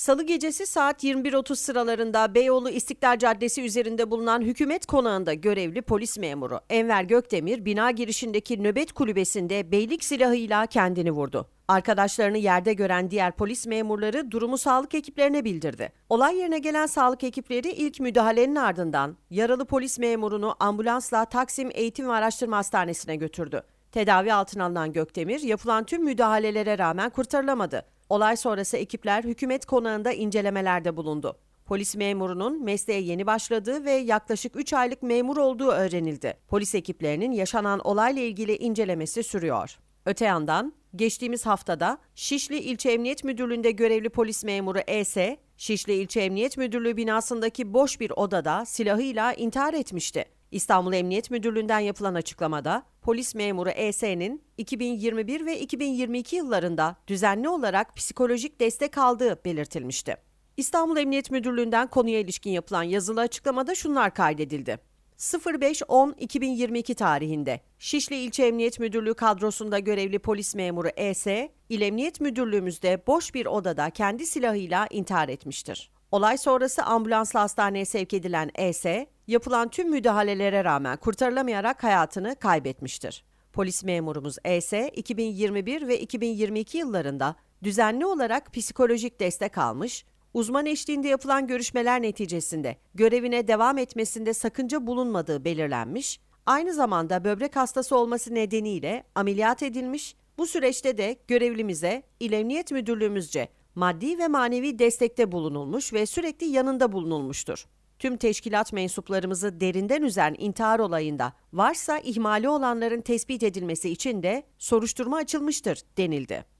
Salı gecesi saat 21.30 sıralarında Beyoğlu İstiklal Caddesi üzerinde bulunan hükümet konağında görevli polis memuru Enver Gökdemir bina girişindeki nöbet kulübesinde beylik silahıyla kendini vurdu. Arkadaşlarını yerde gören diğer polis memurları durumu sağlık ekiplerine bildirdi. Olay yerine gelen sağlık ekipleri ilk müdahalenin ardından yaralı polis memurunu ambulansla Taksim Eğitim ve Araştırma Hastanesi'ne götürdü. Tedavi altına alınan Gökdemir yapılan tüm müdahalelere rağmen kurtarılamadı. Olay sonrası ekipler hükümet konağında incelemelerde bulundu. Polis memurunun mesleğe yeni başladığı ve yaklaşık 3 aylık memur olduğu öğrenildi. Polis ekiplerinin yaşanan olayla ilgili incelemesi sürüyor. Öte yandan geçtiğimiz haftada Şişli İlçe Emniyet Müdürlüğü'nde görevli polis memuru ES, Şişli İlçe Emniyet Müdürlüğü binasındaki boş bir odada silahıyla intihar etmişti. İstanbul Emniyet Müdürlüğü'nden yapılan açıklamada polis memuru ES'nin 2021 ve 2022 yıllarında düzenli olarak psikolojik destek aldığı belirtilmişti. İstanbul Emniyet Müdürlüğü'nden konuya ilişkin yapılan yazılı açıklamada şunlar kaydedildi. 05.10.2022 tarihinde Şişli İlçe Emniyet Müdürlüğü kadrosunda görevli polis memuru ES, İl Emniyet Müdürlüğümüzde boş bir odada kendi silahıyla intihar etmiştir. Olay sonrası ambulansla hastaneye sevk edilen ES, yapılan tüm müdahalelere rağmen kurtarılamayarak hayatını kaybetmiştir. Polis memurumuz ES, 2021 ve 2022 yıllarında düzenli olarak psikolojik destek almış, uzman eşliğinde yapılan görüşmeler neticesinde görevine devam etmesinde sakınca bulunmadığı belirlenmiş, aynı zamanda böbrek hastası olması nedeniyle ameliyat edilmiş, bu süreçte de görevlimize İl Emniyet Müdürlüğümüzce maddi ve manevi destekte bulunulmuş ve sürekli yanında bulunulmuştur. Tüm teşkilat mensuplarımızı derinden üzen intihar olayında varsa ihmali olanların tespit edilmesi için de soruşturma açılmıştır denildi.